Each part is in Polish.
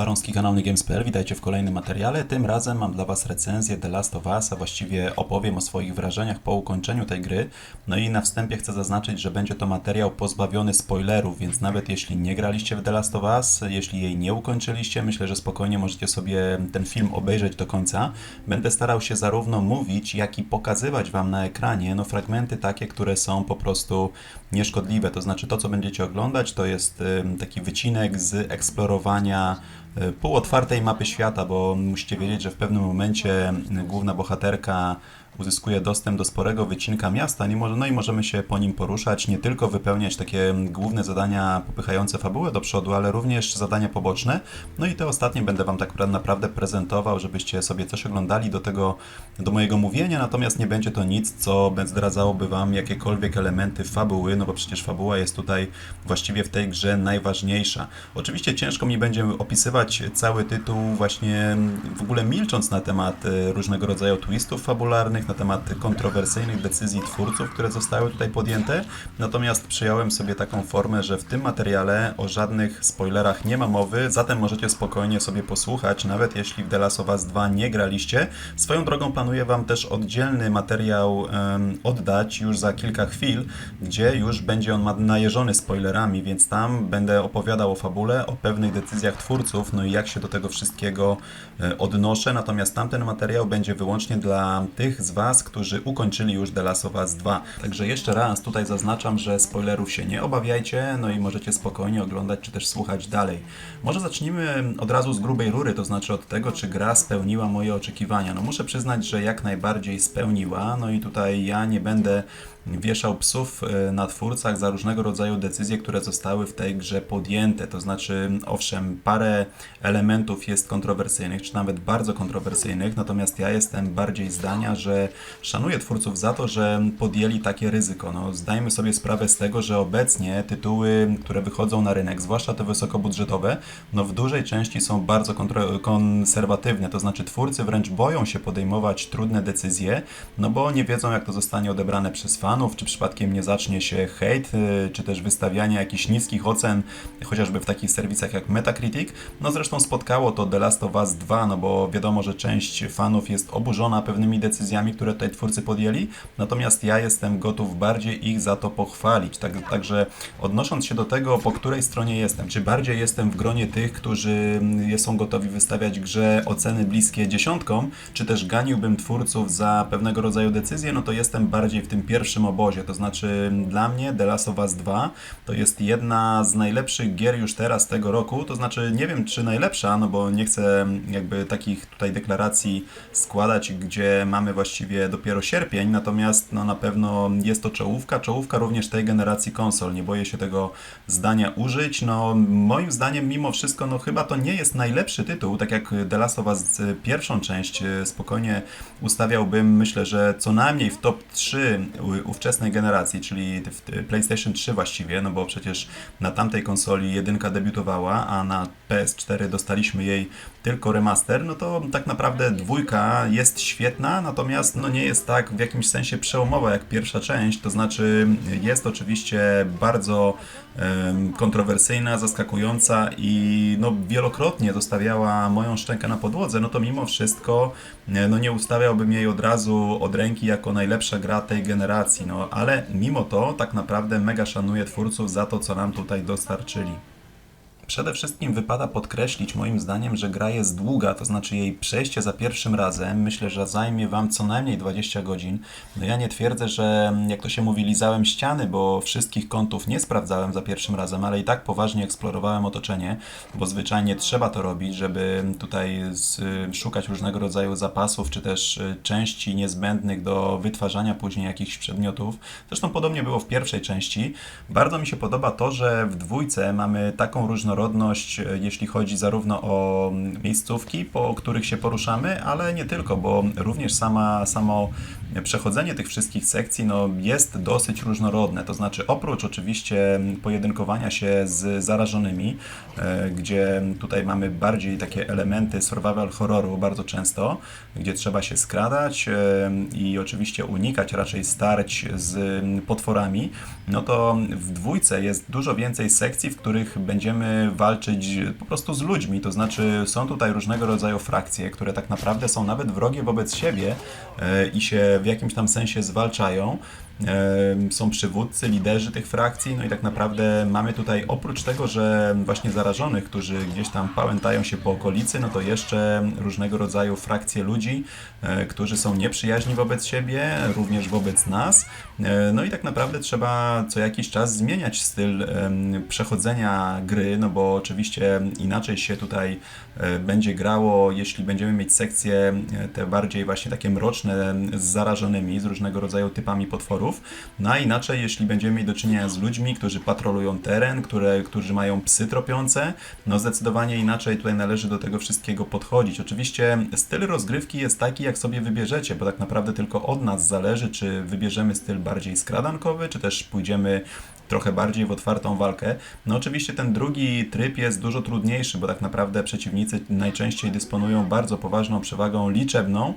Baronski, kanał Games.pl. Witajcie w kolejnym materiale. Tym razem mam dla Was recenzję The Last of Us, a właściwie opowiem o swoich wrażeniach po ukończeniu tej gry. No i na wstępie chcę zaznaczyć, że będzie to materiał pozbawiony spoilerów, więc nawet jeśli nie graliście w The Last of Us, jeśli jej nie ukończyliście, myślę, że spokojnie możecie sobie ten film obejrzeć do końca. Będę starał się zarówno mówić, jak i pokazywać Wam na ekranie no, fragmenty takie, które są po prostu nieszkodliwe. To znaczy to, co będziecie oglądać, to jest taki wycinek z eksplorowania półotwartej mapy świata, bo musicie wiedzieć, że w pewnym momencie y, główna bohaterka uzyskuje dostęp do sporego wycinka miasta no i możemy się po nim poruszać, nie tylko wypełniać takie główne zadania popychające fabułę do przodu, ale również zadania poboczne. No i te ostatnie będę Wam tak naprawdę prezentował, żebyście sobie coś oglądali do tego, do mojego mówienia, natomiast nie będzie to nic, co zdradzałoby Wam jakiekolwiek elementy fabuły, no bo przecież fabuła jest tutaj właściwie w tej grze najważniejsza. Oczywiście ciężko mi będzie opisywać cały tytuł właśnie w ogóle milcząc na temat e, różnego rodzaju twistów fabularnych, na temat kontrowersyjnych decyzji twórców, które zostały tutaj podjęte. Natomiast przyjąłem sobie taką formę, że w tym materiale o żadnych spoilerach nie ma mowy, zatem możecie spokojnie sobie posłuchać, nawet jeśli w The Last of Us 2 nie graliście. Swoją drogą planuję Wam też oddzielny materiał em, oddać już za kilka chwil, gdzie już będzie on najeżony spoilerami, więc tam będę opowiadał o fabule, o pewnych decyzjach twórców, no i jak się do tego wszystkiego e, odnoszę. Natomiast tamten materiał będzie wyłącznie dla tych z Was, którzy ukończyli już The Last of Us 2. Także jeszcze raz tutaj zaznaczam, że spoilerów się nie obawiajcie, no i możecie spokojnie oglądać czy też słuchać dalej. Może zacznijmy od razu z grubej rury, to znaczy od tego, czy gra spełniła moje oczekiwania. No muszę przyznać, że jak najbardziej spełniła, no i tutaj ja nie będę wieszał psów e, na twórcach za różnego rodzaju decyzje, które zostały w tej grze podjęte. To znaczy, owszem, parę elementów jest kontrowersyjnych, czy nawet bardzo kontrowersyjnych, natomiast ja jestem bardziej zdania, że szanuję twórców za to, że podjęli takie ryzyko. No, zdajmy sobie sprawę z tego, że obecnie tytuły, które wychodzą na rynek, zwłaszcza te wysokobudżetowe, no w dużej części są bardzo konserwatywne, to znaczy twórcy wręcz boją się podejmować trudne decyzje, no bo nie wiedzą, jak to zostanie odebrane przez fanów, czy przypadkiem nie zacznie się hejt, y, czy też wystawianie jakichś niskich ocen, chociażby w takich serwisach jak Metacritic. No zresztą spotkało to The Last of Us 2, no bo wiadomo, że część fanów jest oburzona pewnymi decyzjami, które tutaj twórcy podjęli, natomiast ja jestem gotów bardziej ich za to pochwalić. Tak, także odnosząc się do tego, po której stronie jestem, czy bardziej jestem w gronie tych, którzy mm, są gotowi wystawiać grze oceny bliskie dziesiątkom, czy też ganiłbym twórców za pewnego rodzaju decyzje, no to jestem bardziej w tym pierwszym obozie. To znaczy dla mnie The Last of Us 2 to jest jedna z najlepszych gier już teraz tego roku, to znaczy nie wiem czy najlepsza, no bo nie chcę jakby takich tutaj deklaracji składać, gdzie mamy właściwie dopiero sierpień, natomiast no na pewno jest to czołówka, czołówka również tej generacji konsol, nie boję się tego zdania użyć, no moim zdaniem mimo wszystko, no chyba to nie jest najlepszy tytuł, tak jak The Last of Us y, pierwszą część y, spokojnie ustawiałbym, myślę, że co najmniej w top 3 u- ówczesnej generacji, czyli PlayStation 3 właściwie, no bo przecież na tamtej konsoli jedynka debiutowała, a na PS4 dostaliśmy jej tylko remaster, no to tak naprawdę dwójka jest świetna, natomiast no nie jest tak w jakimś sensie przełomowa jak pierwsza część, to znaczy jest oczywiście bardzo kontrowersyjna, zaskakująca i no wielokrotnie zostawiała moją szczękę na podłodze, no to mimo wszystko e, no nie ustawiałbym jej od razu od ręki jako najlepsza gra tej generacji, no ale mimo to tak naprawdę mega szanuję twórców za to, co nam tutaj dostarczyli. Przede wszystkim wypada podkreślić moim zdaniem, że gra jest długa, to znaczy jej przejście za pierwszym razem myślę, że zajmie Wam co najmniej 20 godzin. No ja nie twierdzę, że jak to się mówi lizałem ściany, bo wszystkich kątów nie sprawdzałem za pierwszym razem, ale i tak poważnie eksplorowałem otoczenie, bo zwyczajnie trzeba to robić, żeby tutaj z, szukać różnego rodzaju zapasów, czy też y, części niezbędnych do wytwarzania później jakichś przedmiotów. Zresztą podobnie było w pierwszej części. Bardzo mi się podoba to, że w dwójce mamy taką różnorodność, e, jeśli chodzi zarówno o mm, miejscówki, po których się poruszamy, ale nie tylko, bo również sama, samo przechodzenie tych wszystkich sekcji no, jest dosyć różnorodne. To znaczy, oprócz oczywiście pojedynkowania się z zarażonymi, e, gdzie tutaj mamy bardziej takie elementy survival horroru bardzo często, gdzie trzeba się skradać e, i oczywiście unikać raczej starć z potworami, no to w dwójce jest dużo więcej sekcji, w których będziemy walczyć po prostu z ludźmi, to znaczy są tutaj różnego rodzaju frakcje, które tak naprawdę są nawet wrogie wobec siebie e, i się w jakimś tam sensie zwalczają. Są przywódcy, liderzy tych frakcji, no i tak naprawdę mamy tutaj oprócz tego, że właśnie zarażonych, którzy gdzieś tam pałętają się po okolicy, no to jeszcze różnego rodzaju frakcje ludzi, e, którzy są nieprzyjaźni wobec siebie, również wobec nas. E, No i tak naprawdę trzeba co jakiś czas zmieniać styl przechodzenia gry, no bo oczywiście inaczej się tutaj e, będzie grało, jeśli będziemy mieć sekcje te bardziej właśnie takie mroczne z zarażonymi, z różnego rodzaju typami potworów, no a inaczej jeśli będziemy mieli do czynienia z ludźmi, którzy patrolują teren, które, którzy mają psy tropiące, no zdecydowanie inaczej tutaj należy do tego wszystkiego podchodzić. Oczywiście styl rozgrywki jest taki, jak sobie wybierzecie, bo tak naprawdę tylko od nas zależy, czy wybierzemy styl bardziej skradankowy, czy też pójdziemy trochę bardziej w otwartą walkę. No oczywiście ten drugi tryb jest dużo trudniejszy, bo tak naprawdę przeciwnicy najczęściej dysponują bardzo poważną przewagą liczebną,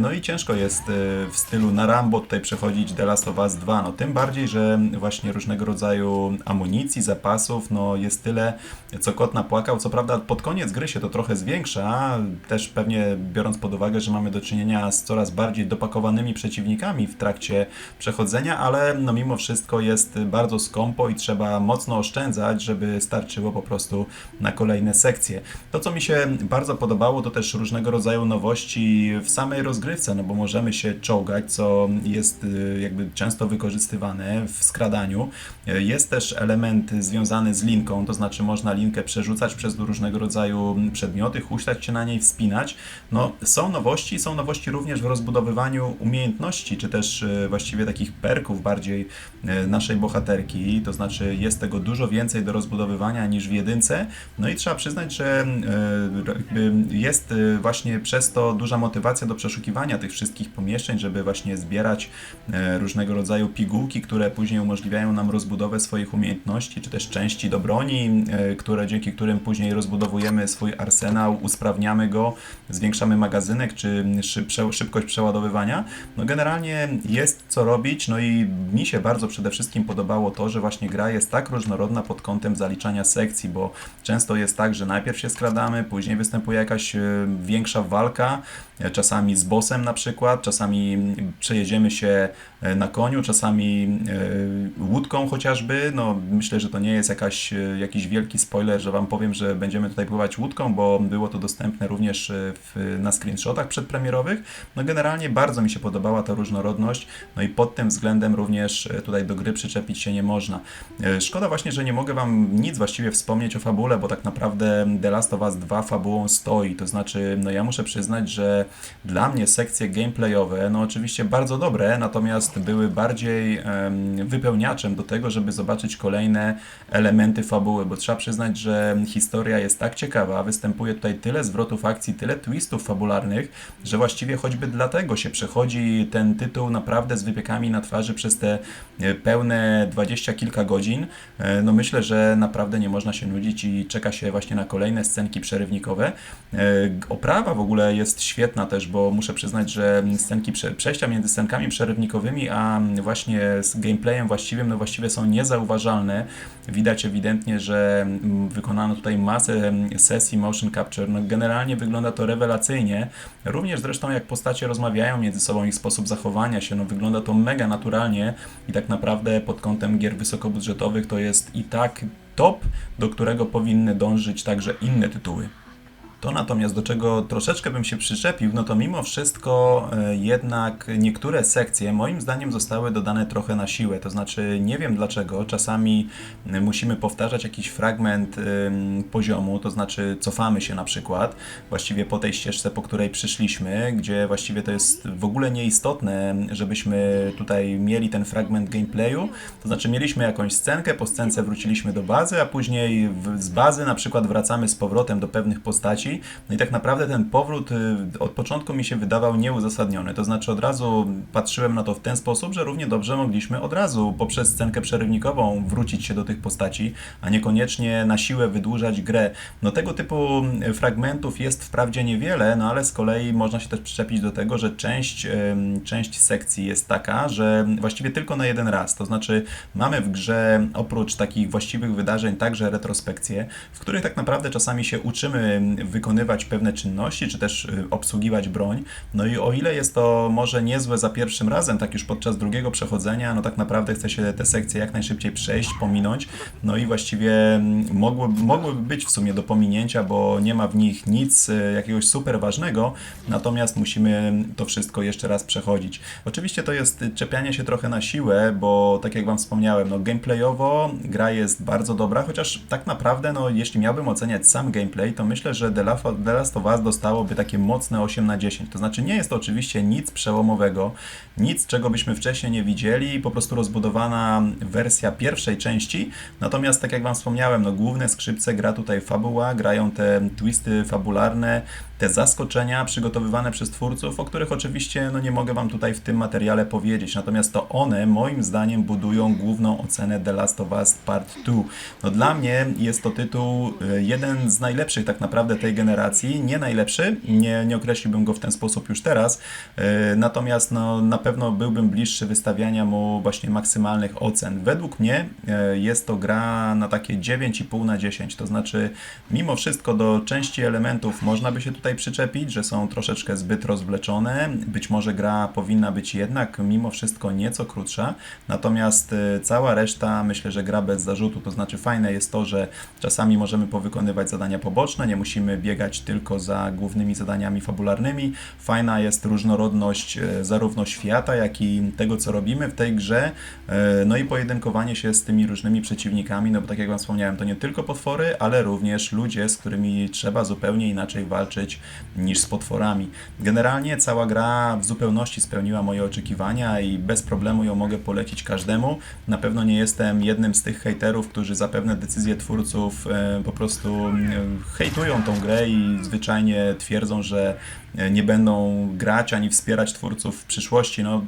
no i ciężko jest e, w stylu na Rambo tutaj przechodzić The Last of Us 2, no tym bardziej, że właśnie różnego rodzaju amunicji, zapasów, no jest tyle, co kot napłakał, co prawda pod koniec gry się to trochę zwiększa, też pewnie biorąc pod uwagę, że mamy do czynienia z coraz bardziej dopakowanymi przeciwnikami w trakcie przechodzenia, ale no mimo wszystko jest bardzo skąpo i trzeba mocno oszczędzać, żeby starczyło po prostu na kolejne sekcje. To, co mi się bardzo podobało, to też różnego rodzaju nowości w samej rozgrywce, no bo możemy się czołgać, co jest y, jakby często wykorzystywane w skradaniu. Y, Jest też element związany z linką, to znaczy można linkę przerzucać przez różnego rodzaju przedmioty, huśtać się na niej, wspinać. No, są nowości, są nowości również w rozbudowywaniu umiejętności, czy też y, właściwie takich perków bardziej naszej bohaterki, to znaczy jest tego dużo więcej do rozbudowywania niż w jedynce. No i trzeba przyznać, że jest właśnie przez to duża motywacja do przeszukiwania tych wszystkich pomieszczeń, żeby właśnie zbierać e, różnego rodzaju pigułki, które później umożliwiają nam rozbudowę swoich umiejętności, czy też części do broni, e, które, dzięki którym później rozbudowujemy swój arsenał, usprawniamy go, zwiększamy magazynek, czy szybkość przeładowywania. No generalnie jest co robić, no i mi się bardzo przede wszystkim podobało to, że właśnie gra jest tak różnorodna pod kątem zaliczania sekcji, bo często jest tak, że najpierw się skradamy, później występuje jakaś e, większa walka, czasami z bossem na przykład, czasami przejedziemy się e, na koniu, czasami e, łódką chociażby. No, myślę, że to nie jest jakaś, e, jakiś wielki spoiler, że Wam powiem, że będziemy tutaj pływać łódką, bo było to dostępne również w, na screenshotach przedpremierowych. No generalnie bardzo mi się podobała ta różnorodność, no i pod tym względem również tutaj do gry przyczepić się nie można. Szkoda właśnie, że nie mogę Wam nic właściwie wspomnieć o fabule, bo tak naprawdę The Last of Us 2 fabułą stoi, to znaczy, no ja muszę przyznać, że dla mnie sekcje gameplayowe, no oczywiście bardzo dobre, natomiast były bardziej em, wypełniaczem do tego, żeby zobaczyć kolejne elementy fabuły, bo trzeba przyznać, że historia jest tak ciekawa, występuje tutaj tyle zwrotów akcji, tyle twistów fabularnych, że właściwie choćby dlatego się przechodzi ten tytuł naprawdę z wypiekami na twarzy przez te e, pełne dwadzieścia kilka godzin. E, No myślę, że naprawdę nie można się nudzić i czeka się właśnie na kolejne scenki przerywnikowe. E, Oprawa w ogóle jest świetna też, bo muszę przyznać, że scenki prze, przejścia między scenkami przerywnikowymi a właśnie z gameplayem właściwym, no właściwie są niezauważalne. Widać ewidentnie, że mm, wykonano tutaj masę mm, sesji motion capture. No generalnie wygląda to rewelacyjnie. Również zresztą jak postacie rozmawiają między sobą, ich sposób zachowania się, no wygląda to mega naturalnie i tak naprawdę pod kątem gier wysokobudżetowych to jest i tak top, do którego powinny dążyć także inne tytuły. To natomiast do czego troszeczkę bym się przyczepił, no to mimo wszystko e, jednak niektóre sekcje moim zdaniem zostały dodane trochę na siłę. To znaczy nie wiem dlaczego, czasami musimy powtarzać jakiś fragment poziomu, to znaczy cofamy się na przykład właściwie po tej ścieżce, po której przyszliśmy, gdzie właściwie to jest w ogóle nieistotne, żebyśmy tutaj mieli ten fragment gameplayu. To znaczy mieliśmy jakąś scenkę, po scence wróciliśmy do bazy, a później z bazy na przykład wracamy z powrotem do pewnych postaci, postaci. No i tak naprawdę ten powrót y, od początku mi się wydawał nieuzasadniony. To znaczy od razu patrzyłem na to w ten sposób, że równie dobrze mogliśmy od razu poprzez scenkę przerywnikową wrócić się do tych postaci, a niekoniecznie na siłę wydłużać grę. No tego typu y, fragmentów jest wprawdzie niewiele, no ale z kolei można się też przyczepić do tego, że część, część sekcji jest taka, że właściwie tylko na jeden raz. To znaczy mamy w grze oprócz takich właściwych wydarzeń także retrospekcje, w których tak naprawdę czasami się uczymy wykonywać pewne czynności, czy też y, obsługiwać broń. No i o ile jest to może niezłe za pierwszym razem, tak już podczas drugiego przechodzenia, no tak naprawdę chce się te sekcje jak najszybciej przejść, pominąć. No i właściwie mm, mogłyby, mogłyby być w sumie do pominięcia, bo nie ma w nich nic y, jakiegoś super ważnego, natomiast musimy to wszystko jeszcze raz przechodzić. Oczywiście to jest czepianie się trochę na siłę, bo tak jak Wam wspomniałem, no gameplayowo gra jest bardzo dobra, chociaż tak naprawdę, no jeśli miałbym oceniać sam gameplay, to myślę, że The The Last of Us dostałoby takie mocne 8 na 10. To znaczy nie jest to oczywiście nic przełomowego, nic czego byśmy wcześniej nie widzieli, po prostu rozbudowana wersja pierwszej części. Natomiast tak jak Wam wspomniałem, no główne skrzypce gra tutaj fabuła, grają te twisty fabularne, te zaskoczenia przygotowywane przez twórców, o których oczywiście no nie mogę Wam tutaj w tym materiale powiedzieć. Natomiast to one moim zdaniem budują główną ocenę The Last of Us Part 2. No dla mnie jest to tytuł y, jeden z najlepszych tak naprawdę tej generacji. Nie najlepszy, nie, nie określiłbym go w ten sposób już teraz. y, Natomiast no, na pewno byłbym bliższy wystawiania mu właśnie maksymalnych ocen. Według mnie y, jest to gra na takie 9,5 na 10. To znaczy mimo wszystko do części elementów można by się tutaj przyczepić, że są troszeczkę zbyt rozwleczone. Być może gra powinna być jednak mimo wszystko nieco krótsza. Natomiast y, cała reszta myślę, że gra bez zarzutu. To znaczy fajne jest to, że czasami możemy powykonywać zadania poboczne, nie musimy biegać tylko za głównymi zadaniami fabularnymi. Fajna jest różnorodność y, zarówno świata, jak i tego, co robimy w tej grze. Y, No i pojedynkowanie się z tymi różnymi przeciwnikami, no bo tak jak Wam wspomniałem, to nie tylko potwory, ale również ludzie, z którymi trzeba zupełnie inaczej walczyć niż z potworami. Generalnie cała gra w zupełności spełniła moje oczekiwania i bez problemu ją mogę polecić każdemu. Na pewno nie jestem jednym z tych hejterów, którzy za pewne decyzje twórców e, po prostu e, hejtują tą grę i zwyczajnie twierdzą, że nie będą grać ani wspierać twórców w przyszłości. No,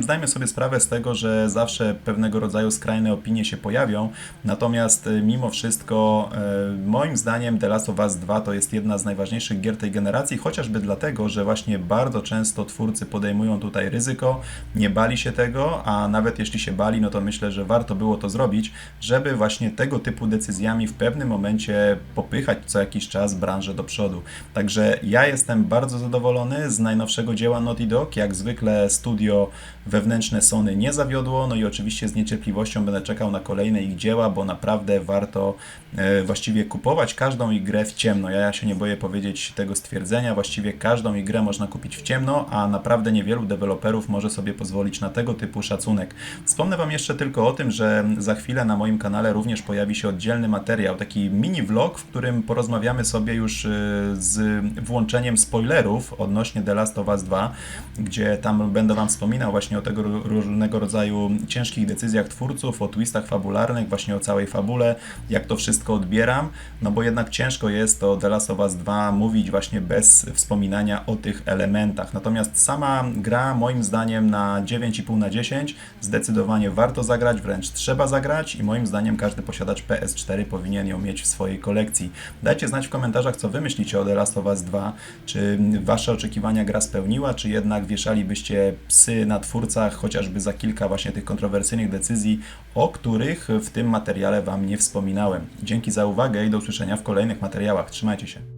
zdajmy sobie sprawę z tego, że zawsze pewnego rodzaju skrajne opinie się pojawią, natomiast e, mimo wszystko e, moim zdaniem The Last of Us 2 to jest jedna z najważniejszych gier tej generacji, chociażby dlatego, że właśnie bardzo często twórcy podejmują tutaj ryzyko, nie bali się tego, a nawet jeśli się bali, no to myślę, że warto było to zrobić, żeby właśnie tego typu decyzjami w pewnym momencie popychać co jakiś czas branżę do przodu. Także ja jestem bardzo zadowolony z najnowszego dzieła Naughty Dog. Jak zwykle studio wewnętrzne Sony nie zawiodło, no i oczywiście z niecierpliwością będę czekał na kolejne ich dzieła, bo naprawdę warto e, właściwie kupować każdą ich grę w ciemno. Ja się nie boję powiedzieć tego stwierdzenia, właściwie każdą ich grę można kupić w ciemno, a naprawdę niewielu deweloperów może sobie pozwolić na tego typu szacunek. Wspomnę Wam jeszcze tylko o tym, że za chwilę na moim kanale również pojawi się oddzielny materiał, taki mini vlog, w którym porozmawiamy sobie już y, z włączeniem spoilerów odnośnie The Last of Us 2, gdzie tam będę Wam wspominał właśnie o tego ró- różnego rodzaju ciężkich decyzjach twórców, o twistach fabularnych, właśnie o całej fabule, jak to wszystko odbieram, no bo jednak ciężko jest o The Last of Us 2 mówić właśnie bez wspominania o tych elementach. Natomiast sama gra moim zdaniem na 9,5 na 10 zdecydowanie warto zagrać, wręcz trzeba zagrać i moim zdaniem każdy posiadacz PS4 powinien ją mieć w swojej kolekcji. Dajcie znać w komentarzach, co Wy myślicie o The Last of Us 2. Czy Wasze oczekiwania gra spełniła, czy jednak wieszalibyście psy na twórcach chociażby za kilka właśnie tych kontrowersyjnych decyzji, o których w tym materiale Wam nie wspominałem. Dzięki za uwagę i do usłyszenia w kolejnych materiałach. Trzymajcie się.